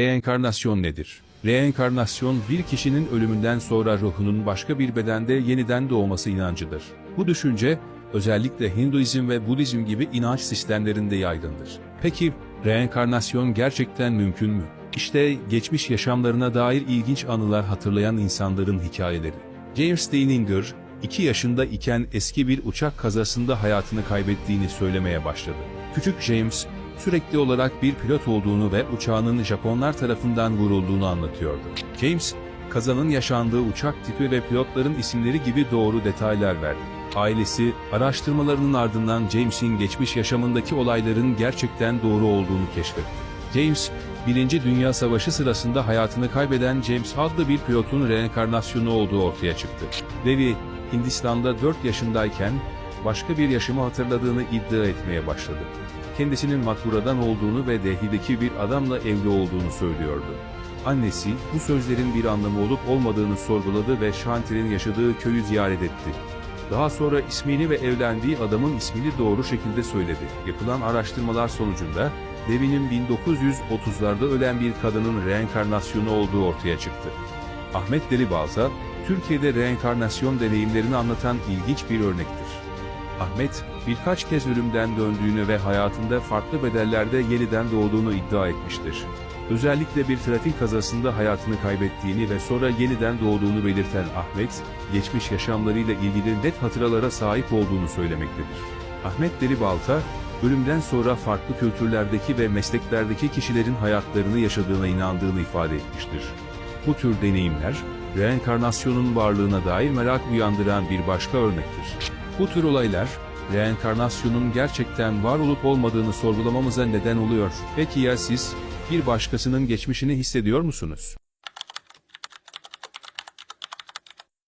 Reenkarnasyon nedir? Reenkarnasyon bir kişinin ölümünden sonra ruhunun başka bir bedende yeniden doğması inancıdır. Bu düşünce özellikle Hinduizm ve Budizm gibi inanç sistemlerinde yaygındır. Peki reenkarnasyon gerçekten mümkün mü? İşte geçmiş yaşamlarına dair ilginç anılar hatırlayan insanların hikayeleri. James Steininger, 2 yaşında iken eski bir uçak kazasında hayatını kaybettiğini söylemeye başladı. Küçük James, sürekli olarak bir pilot olduğunu ve uçağının Japonlar tarafından vurulduğunu anlatıyordu. James, kazanın yaşandığı uçak tipi ve pilotların isimleri gibi doğru detaylar verdi. Ailesi, araştırmalarının ardından James'in geçmiş yaşamındaki olayların gerçekten doğru olduğunu keşfetti. James, Birinci Dünya Savaşı sırasında hayatını kaybeden James adlı bir pilotun reenkarnasyonu olduğu ortaya çıktı. Levi, Hindistan'da 4 yaşındayken başka bir yaşamı hatırladığını iddia etmeye başladı. Kendisinin Mathura'dan olduğunu ve Delhi'deki bir adamla evli olduğunu söylüyordu. Annesi, bu sözlerin bir anlamı olup olmadığını sorguladı ve Shanti'nin yaşadığı köyü ziyaret etti. Daha sonra ismini ve evlendiği adamın ismini doğru şekilde söyledi. Yapılan araştırmalar sonucunda, Levi'nin 1930'larda ölen bir kadının reenkarnasyonu olduğu ortaya çıktı. Ahmet Delibalsa, Türkiye'de reenkarnasyon deneyimlerini anlatan ilginç bir örnektir. Ahmet, birkaç kez ölümden döndüğünü ve hayatında farklı bedellerde yeniden doğduğunu iddia etmiştir. Özellikle bir trafik kazasında hayatını kaybettiğini ve sonra yeniden doğduğunu belirten Ahmet, geçmiş yaşamlarıyla ilgili net hatıralara sahip olduğunu söylemektedir. Ahmet Deribalta, ölümden sonra farklı kültürlerdeki ve mesleklerdeki kişilerin hayatlarını yaşadığına inandığını ifade etmiştir. Bu tür deneyimler, reenkarnasyonun varlığına dair merak uyandıran bir başka örnektir. Bu tür olaylar, reenkarnasyonun gerçekten var olup olmadığını sorgulamamıza neden oluyor. Peki ya siz, bir başkasının geçmişini hissediyor musunuz?